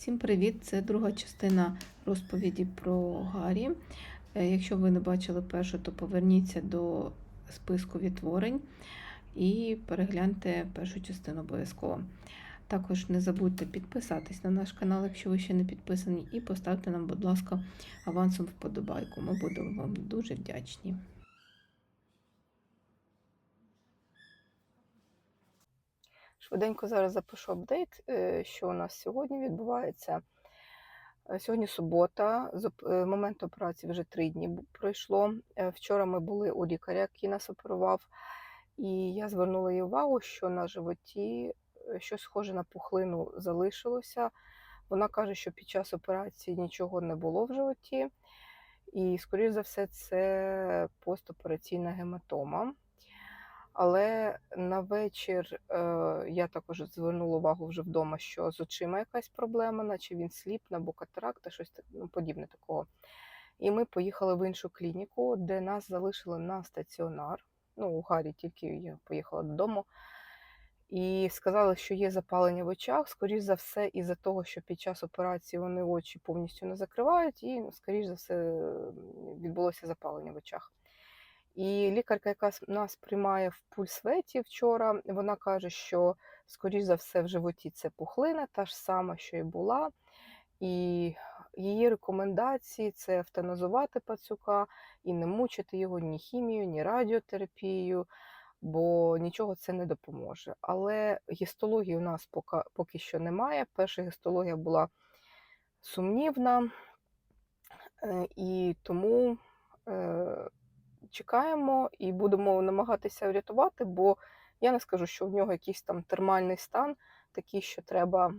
Всім привіт! Це друга частина розповіді про Гаррі. Е, Якщо ви не бачили першу, то поверніться до списку відтворень і перегляньте першу частину обов'язково. Також не забудьте підписатись на наш канал, якщо ви ще не підписані, і поставте нам, будь ласка, авансом вподобайку. Ми будемо вам дуже вдячні. Швиденько зараз запишу апдейт, е, що у нас сьогодні відбувається. Е, Сьогодні субота, з е, моменту операції вже три дні пройшло. Вчора ми були у лікаря, який нас оперував, і я звернула її увагу, що на животі щось схоже на пухлину залишилося. Вона каже, що під час операції нічого не було в животі, і, скоріш за все, це постопераційна гематома. Але на вечір е, я також звернула увагу вже вдома, що з очима якась проблема, наче він сліп або катаракта, щось ну, подібне такого. І ми поїхали в іншу клініку, де нас залишили на стаціонар. Ну, у Гаррі тільки я поїхала додому. І сказали, що є запалення в очах, скоріш за все, із-за того, що під час операції вони очі повністю не закривають, і, ну, скоріш за все, відбулося запалення в очах. І лікарка, яка нас приймає в пульсветі вчора, вона каже, що, скоріш за все, в животі це пухлина, та ж сама, що і була. І її рекомендації це евтаназувати пацюка і не мучити його ні хімією, ні радіотерапією, бо нічого це не допоможе. Але гістології у нас поки, поки що немає. Перша гістологія була сумнівна, е, і тому. Чекаємо і будемо намагатися врятувати, бо я не скажу, що в нього якийсь там термальний стан, такий, що треба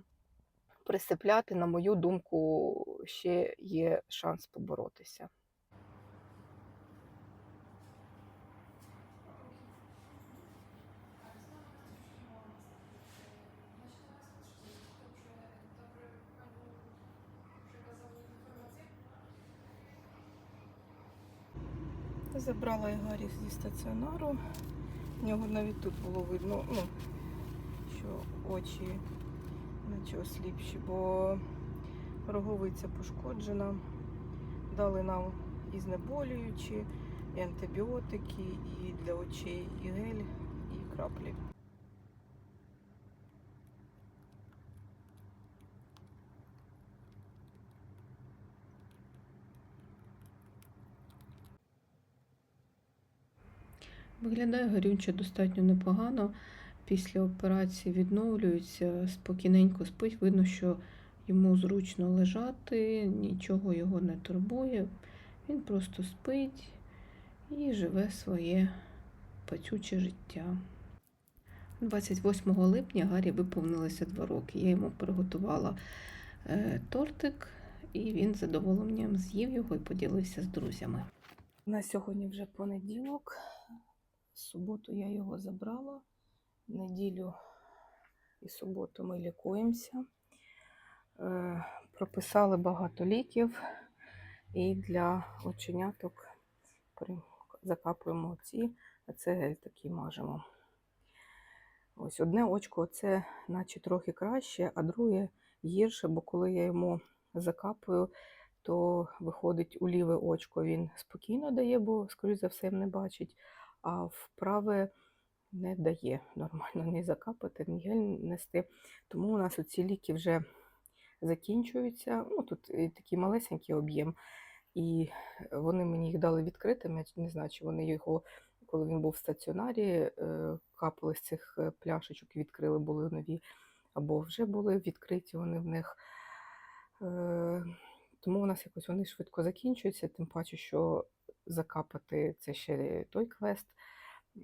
присипляти, на мою думку, ще є шанс поборотися. Забрала його зі стаціонару. В нього навіть тут було видно, ну, що очі наче осліпші, бо роговиця пошкоджена. Дали нам і знеболюючі, і антибіотики, і для очей, і гель, і краплі. Виглядає Гарюче достатньо непогано. Після операції відновлюється, спокійненько спить. Видно, що йому зручно лежати, нічого його не турбує. Він просто спить і живе своє пацюче життя. 28 липня Гаррі виповнилося 2 роки. Я йому приготувала е, тортик, і він з задоволенням з'їв його і поділився з друзями. На сьогодні вже понеділок. Суботу я його забрала. Неділю і суботу ми лікуємося. Е, Прописали багато ліків і для оченяток закапуємо оці, а це гель такий мажемо. Ось одне очко це наче трохи краще, а друге гірше, бо коли я йому закапую, то виходить у ліве очко він спокійно дає, бо, скоріш за все, не бачить, а в праве не дає нормально ні закапати, ні гель нести. Тому у нас оці ліки вже закінчуються. Ну, тут такий малесенький об'єм, і вони мені їх дали відкритими. Я не знаю, чи вони його, коли він був в стаціонарі, е, капали з цих е, пляшечок відкрили, були нові, або вже були відкриті вони в них. Е, Тому у нас якось вони швидко закінчуються, тим паче, що закапати це ще той квест.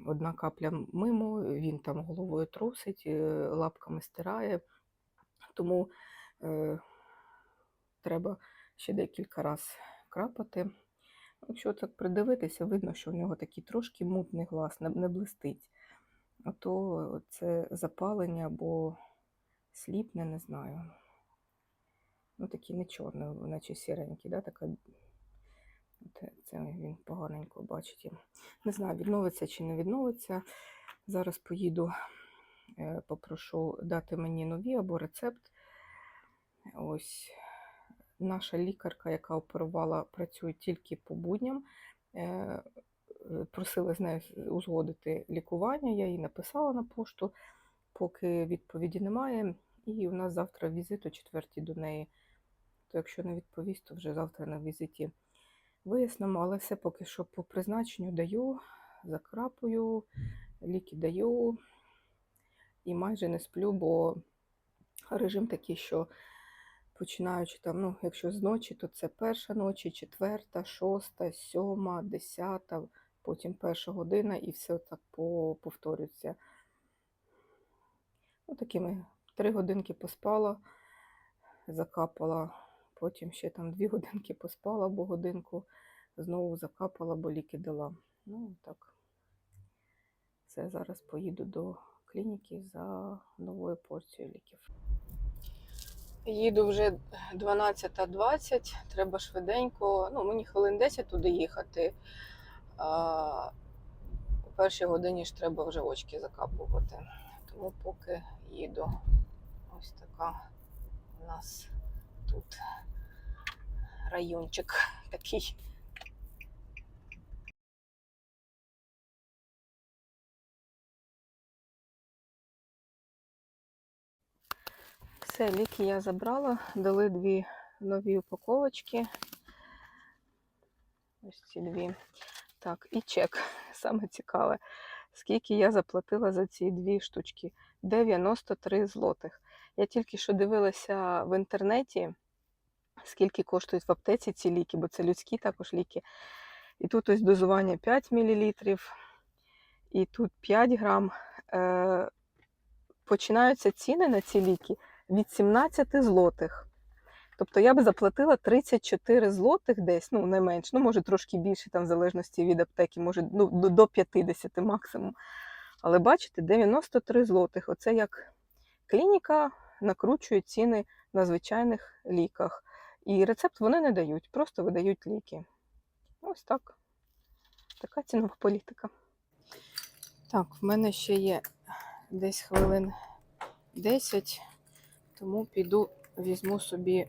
Одна капля мимо, він там головою трусить, е, лапками стирає. Тому е, треба ще декілька разів крапати. Якщо так придивитися, видно, що в нього такий трошки мутний глаз, не, блистить. А то це запалення або сліпне, не знаю. Ну, такий не чорний, наче сіренький, да? така Це він поганенько бачить. Не знаю, відновиться чи не відновиться. Зараз поїду, е, попрошу дати мені нові або рецепт. Ось наша лікарка, яка оперувала, працює тільки по будням. Е, е, Просила з нею узгодити лікування. Я їй написала на пошту, поки відповіді немає. І у нас завтра візит о четвертій до неї. То якщо не відповість, то вже завтра на візиті вияснимо, але все поки що по призначенню даю, закрапую, ліки даю і майже не сплю, бо режим такий, що починаючи там, ну, якщо з ночі, то це перша ночі, четверта, шоста, сьома, десята, потім перша година і все так по- повторюється. Ну, такими три годинки поспала, закапала, потім ще там дві годинки поспала або годинку, знову закапала, бо ліки дала. Ну, так. Це зараз поїду до клініки за новою порцією ліків. Їду вже 12.20, треба швиденько. Ну, мені хвилин 10 туди їхати. А, у першій годині ж треба вже очки закапувати. Тому поки їду. Ось така у нас тут райончик такий. Все, ліки я забрала, дали дві нові упаковочки. Ось ці дві. Так, і чек. Саме цікаве. Скільки я заплатила за ці дві штучки? 93 злотих. Я тільки що дивилася в інтернеті, скільки коштують в аптеці ці ліки, бо це людські також ліки. І тут ось дозування 5 мл, і тут 5 грам. Е, починаються ціни на ці ліки від 17 злотих. Тобто я би заплатила 34 злотих десь, ну не менш, ну може трошки більше, там в залежності від аптеки, може ну, до- до 50 максимум. Але бачите, 93 злотих. Оце як клініка накручує ціни на звичайних ліках. І рецепт вони не дають, просто видають ліки. Ось так. Така цінова політика. Так, в мене ще є десь хвилин 10, тому піду візьму собі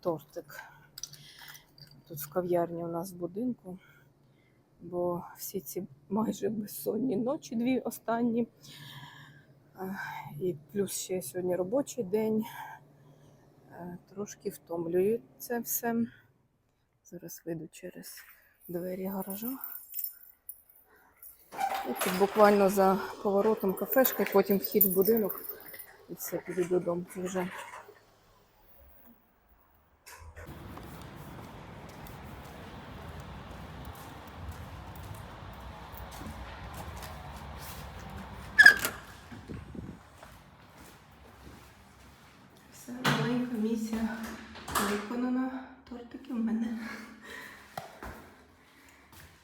тортик. Тут в кав'ярні у нас в будинку, бо всі ці майже безсонні ночі, дві останні. І плюс ще сьогодні робочий день. Е, Трошки втомлюють це все. Зараз вийду через двері гаража. І тут буквально за поворотом кафешка, потім вхід в будинок. І все, піду додому вже. Все, місія виконана. Тортики в мене.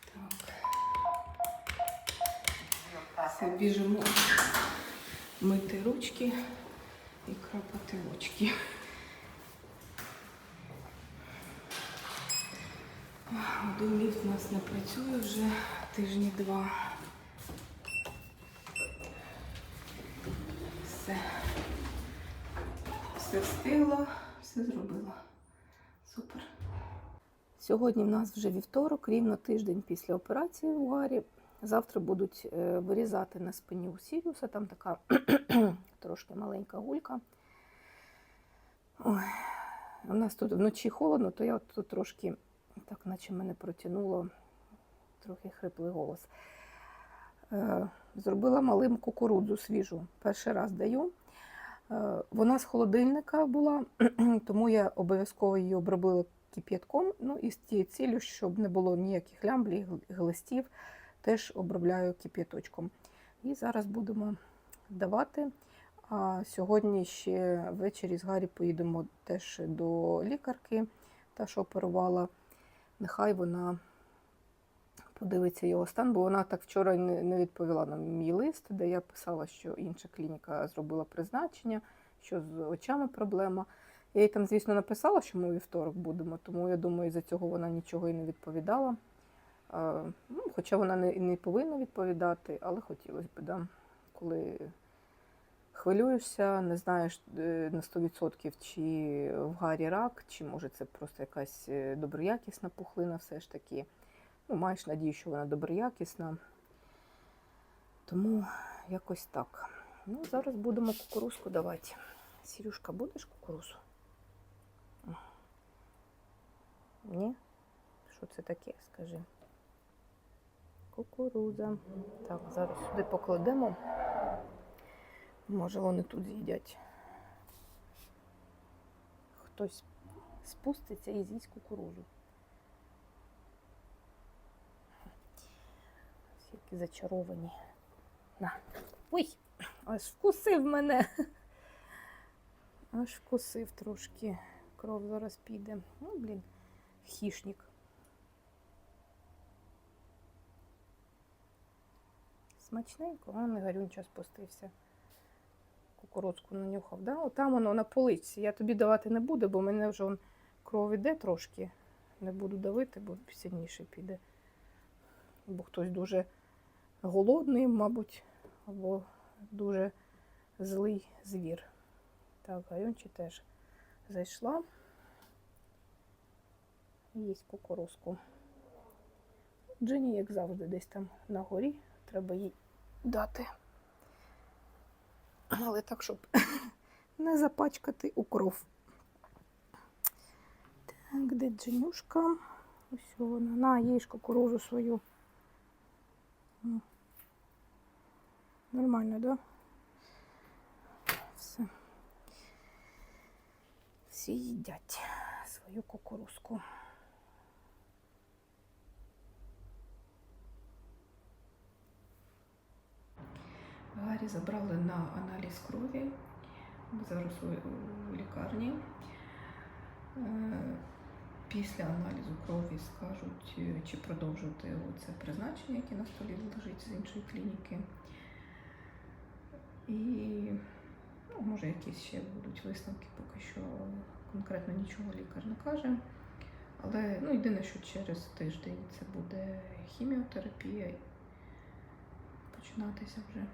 Так. Все, біжимо мити ручки і крапати очки. Один ліфт у нас не працює вже тижні два. Все. Все встигла, все зробила. Супер. Сьогодні в нас вже вівторок, рівно тиждень після операції у Гарі. Завтра будуть е, вирізати на спині у Сіріуса, там така трошки маленька гулька. Ой. У нас тут вночі холодно, то я тут трошки, так наче мене протягнуло, трохи хриплий голос. Е, Зробила малим кукурудзу свіжу. Перший раз даю. Е, Вона з холодильника була, тому я обов'язково її обробила кип'ятком. Ну і з тією ціллю, щоб не було ніяких лямблів, глистів, теж обробляю кип'яточком. І зараз будемо давати. А сьогодні ще ввечері з Гаррі поїдемо теж до лікарки, та що оперувала. Нехай вона подивиться його стан, бо вона так вчора не відповіла на мій лист, де я писала, що інша клініка зробила призначення, що з очами проблема. Я їй там, звісно, написала, що ми у вівторок будемо, тому я думаю, за цього вона нічого і не відповідала. Ну, хоча вона не, не повинна відповідати, але хотілося б, да, коли хвилюєшся, не знаєш е, на 100% чи в гарі рак, чи може це просто якась е, доброякісна пухлина все ж таки. Ну, маєш надію, що вона доброякісна. Тому якось так. Ну, зараз будемо кукурузку давати. Сірюшка, будеш кукурузу? Ні? Що це таке, скажи? Кукуруза. Так, зараз сюди покладемо. Може, вони тут з'їдять. Хтось спуститься і з'їсть кукурузу. Які зачаровані. На. Ой, аж вкусив мене. Аж вкусив трошки. Кров зараз піде. Ну, блін, хішник. Смачненько, а не гарюнча спустився. Кукурудзку нанюхав, да? Отам воно на полиці. Я тобі давати не буду, бо мене вже он кров іде трошки. Не буду давити, бо сильніше піде. Бо хтось дуже голодний, мабуть, або дуже злий звір. Так, Гарюнчі теж зайшла. Їсть кукурузку. Джині, як завжди, десь там на горі. Треба їй дати. Але так, щоб не запачкати укров. Так, де Джинюшка? Ось вона. На, їж кукурузу свою. Нормально, да? Все. Всі їдять свою кукурузку. Гаррі забрали на аналіз крові. Ми Зараз у, у лікарні. Е, Після аналізу крові скажуть, е, чи продовжувати це призначення, яке на столі лежить з іншої клініки. І ну, може якісь ще будуть висновки, поки що конкретно нічого лікар не каже. Але ну, єдине, що через тиждень це буде хіміотерапія починатися вже.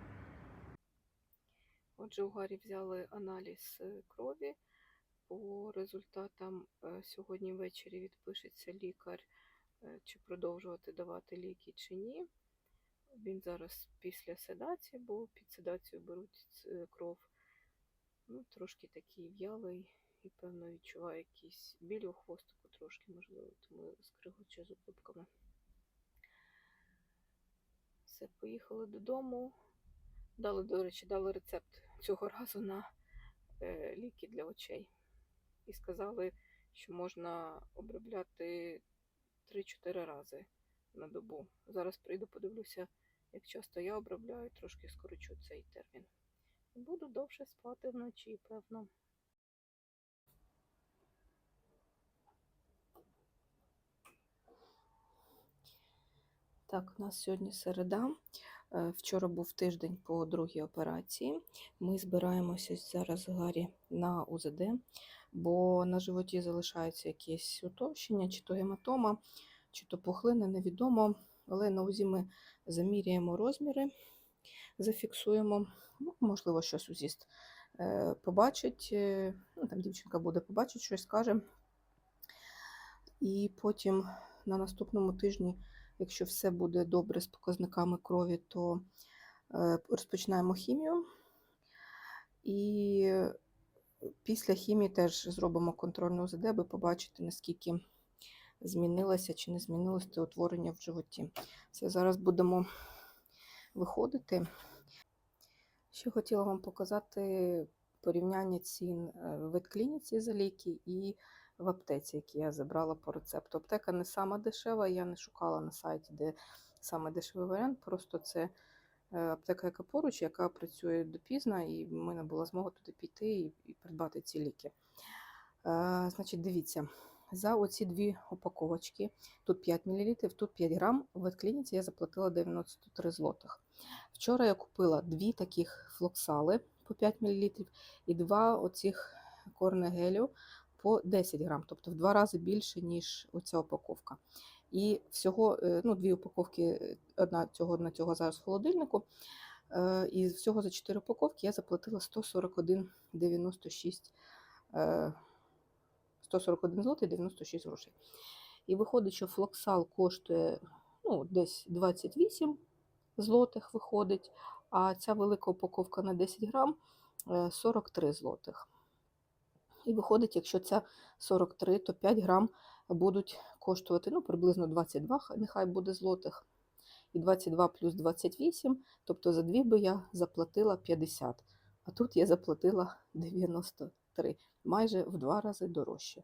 Отже, у Гаррі взяли аналіз е, крові. По результатам е, сьогодні ввечері відпишеться лікар, е, чи продовжувати давати ліки чи ні. Він зараз після седації, бо під седацію беруть кров. Ну, трошки такий в'ялий і, певно, відчуває якийсь біль у хвостику трошки, можливо, тому скригоче зубками. Все, поїхали додому. Дали, до речі, дали рецепт цього разу на е, ліки для очей. І сказали, що можна обробляти 3-4 рази на добу. Зараз прийду, подивлюся, як часто я обробляю, трошки скорочу цей термін. Буду довше спати вночі, певно. Так, у нас сьогодні середа. Е, Вчора був тиждень по другій операції. Ми збираємося зараз з Гаррі на УЗД, бо на животі залишаються якісь утовщення, чи то гематома, чи то пухлина, невідомо. Але на УЗІ ми заміряємо розміри, зафіксуємо. Ну, можливо, щось УЗІст е, побачить. е, Ну, там дівчинка буде побачить, щось скаже. І потім на наступному тижні Якщо все буде добре з показниками крові, то е, розпочинаємо хімію. І після хімії теж зробимо контрольну УЗД, аби побачити, наскільки змінилося чи не змінилося те утворення в животі. Це зараз будемо виходити. Ще хотіла вам показати порівняння цін е, в ветклініці за ліки і в аптеці, які я забрала по рецепту. Аптека не сама дешева, я не шукала на сайті, де саме дешевий варіант. Просто це е, аптека, яка поруч, яка працює допізно, і в мене була змога туди піти і, придбати ці ліки. Е, значить, дивіться, за оці дві упаковочки, тут 5 мл, тут 5 грам, в ветклініці я заплатила 93 злотих. Вчора я купила дві таких флоксали по 5 мл і два оцих корнегелю по 10 грам, тобто в два рази більше, ніж оця упаковка. І всього е, ну, дві упаковки, е, одна цього, одна цього зараз в холодильнику. Е, І всього за 4 упаковки я заплатила 141,96 е, 141 злотий 96 грошей. І виходить, що флоксал коштує ну, десь 28 злотих виходить, а ця велика упаковка на 10 грам е, 43 злотих. І виходить, якщо ця 43, то 5 грам будуть коштувати ну, приблизно 22, х- нехай буде злотих. І 22 плюс 28, тобто за дві би я заплатила 50. А тут я заплатила 93, майже в два рази дорожче.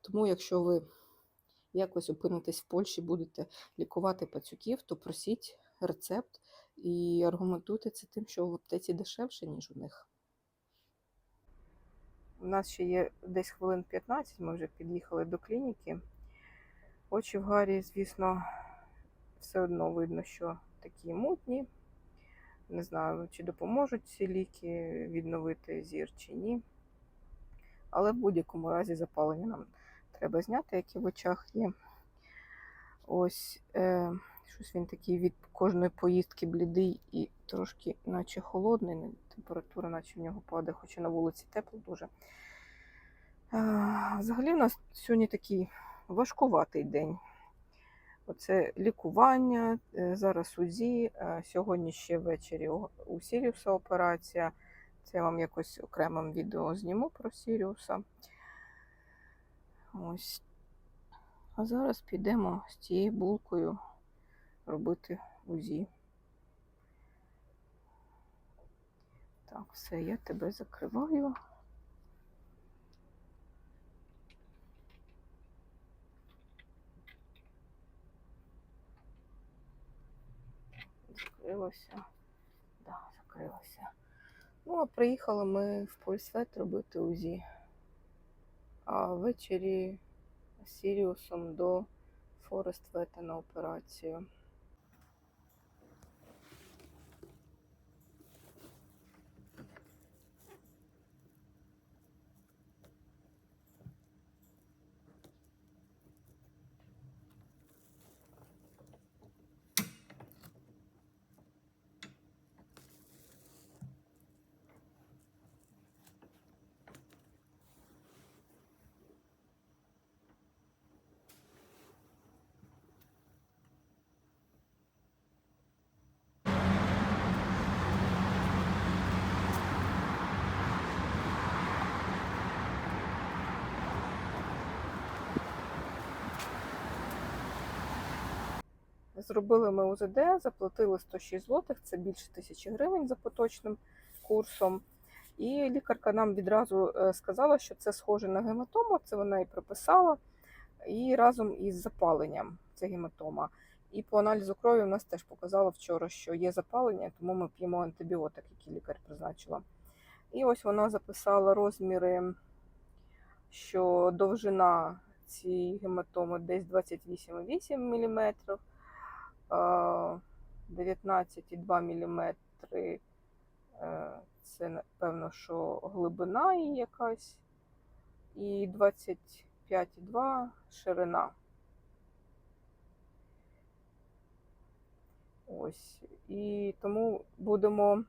Тому, якщо ви якось опинитесь в Польщі, будете лікувати пацюків, то просіть рецепт і аргументуйте це тим, що в аптеці дешевше, ніж у них. У нас ще є десь хвилин 15, ми вже під'їхали до клініки. Очі в Гарі, звісно, все одно видно, що такі мутні. Не знаю, чи допоможуть ці ліки відновити зір чи ні. Але в будь-якому разі запалення нам треба зняти, яке в очах є. Ось е, щось він такий від кожної поїздки блідий і трошки, наче холодний. Температура, наче в нього падає, хоча на вулиці тепло дуже. Е, взагалі, у нас сьогодні такий важкуватий день. Оце лікування, е, зараз УЗІ, е, сьогодні ще ввечері у- Сіріуса операція. Це я вам якось окремим відео зніму про Сіріуса. Ось. А зараз підемо з цією булкою робити УЗІ. Так, все, я тебе закриваю. Закрилося. Да, закрилося. Ну, а приїхали ми в Польсвет робити УЗІ. А ввечері з Сіріусом до Форествета на операцію. Зробили ми УЗД, заплатили 106 злотих, це більше тисячі гривень за поточним курсом. І лікарка нам відразу е, сказала, що це схоже на гематому, це вона і прописала, і разом із запаленням це гематома. І по аналізу крові у нас теж показало вчора, що є запалення, тому ми п'ємо антибіотик, який лікар призначила. І ось вона записала розміри, що довжина цієї гематоми десь 28,8 мм, 19,2 мм це, напевно, що глибина її якась, і 25,2 ширина. Ось. І тому будемо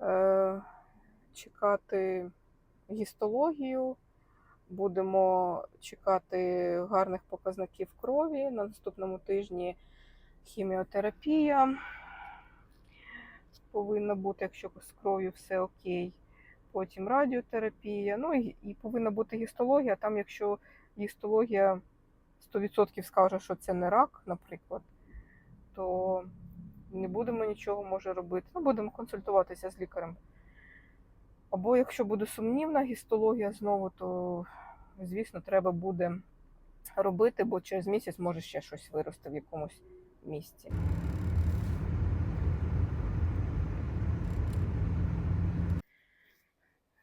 е, чекати гістологію, будемо чекати гарних показників крові на наступному тижні хіміотерапія повинна бути, якщо з кров'ю все окей. Потім радіотерапія. Ну і, і повинна бути гістологія. Там, якщо гістологія 100% скаже, що це не рак, наприклад, то не будемо нічого може робити. Ну, будемо консультуватися з лікарем. Або якщо буде сумнівна гістологія знову, то, звісно, треба буде робити, бо через місяць може ще щось вирости в якомусь місці.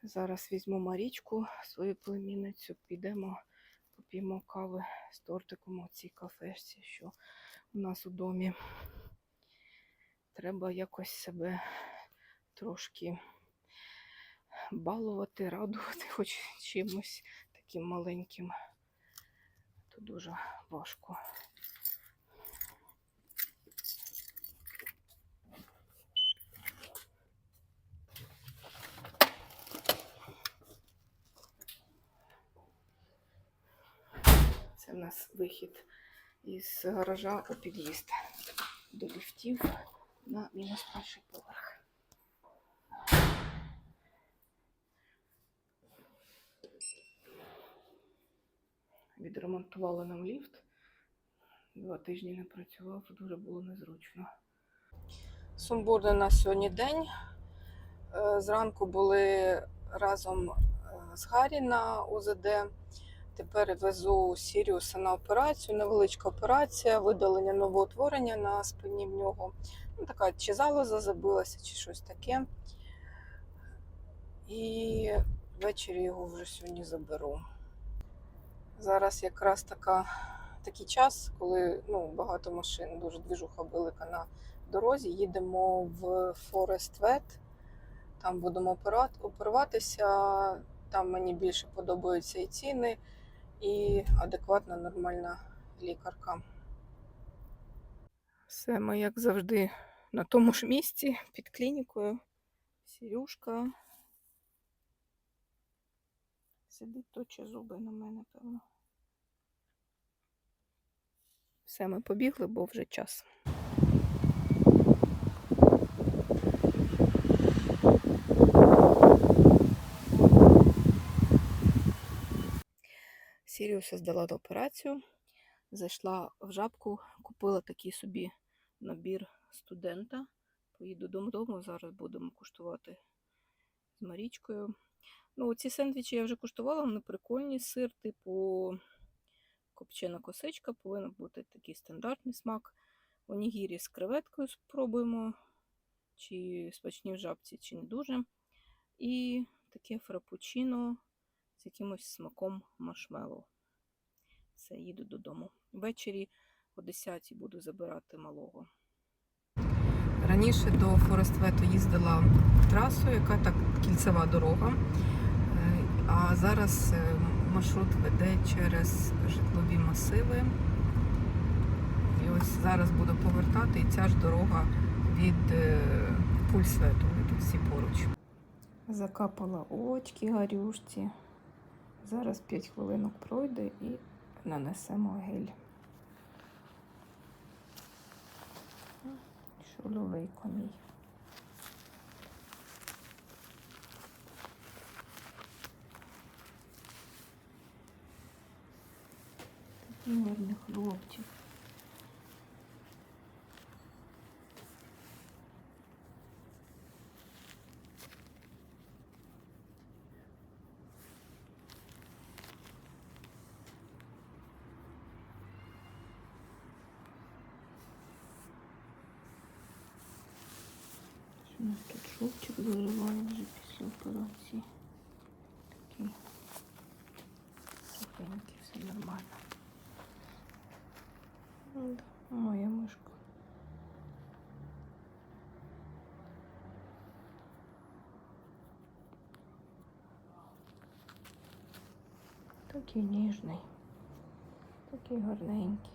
Зараз візьму Марічку, свою племінницю, підемо, поп'ємо кави з тортиком у цій кафешці, що у нас у домі. Треба якось себе трошки балувати, радувати хоч чимось таким маленьким. То дуже важко. У нас вихід із гаража у під'їзд до ліфтів на мінус перший поверх. Відремонтували нам ліфт. Два тижні не працював, дуже було незручно. Сумбурний у нас сьогодні день. Е, Зранку були разом е, з Гаррі на УЗД. Тепер везу Сіріуса на операцію, невеличка операція, видалення новоутворення на спині в нього. Ну, така чи залоза забилася, чи щось таке. І ввечері його вже сьогодні заберу. Зараз якраз така, такий час, коли ну, багато машин, дуже движуха велика на дорозі. Їдемо в Форест Вет. Там будемо оперуватися. Там мені більше подобаються і ціни, і адекватна нормальна лікарка. Все ми, як завжди, на тому ж місці під клінікою. Сірюшка. Сидить, точить зуби на мене, певно. Все, ми побігли, бо вже час. Сіріуса здала до операцію. Зайшла в жабку, купила такий собі набір студента. Поїду додому, зараз будемо куштувати з Марічкою. Ну, ці сендвічі я вже куштувала, вони прикольні. Сир, типу копчена косичка, повинен бути такий стандартний смак. Онігірі з креветкою спробуємо, чи смачні в жабці, чи не дуже. І таке фрапучино з якимось смаком маршмеллоу. Все, їду додому. Ввечері о 10 буду забирати малого. Раніше до Форествету їздила трасою, яка так кільцева дорога. Е, А зараз е, маршрут веде через житлові масиви. І ось зараз буду повертати, і ця ж дорога від е, Пульсвету. Тут всі поруч. Закапала очки гарюшці. Зараз 5 хвилинок пройде і нанесемо гель. Шульовий комій. Такий гарний хлопчик. У нас тут шовчик заливає вже після операції. Такий сухенький, все нормально. Ну Моя мишка. Такий ніжний, такий гарненький.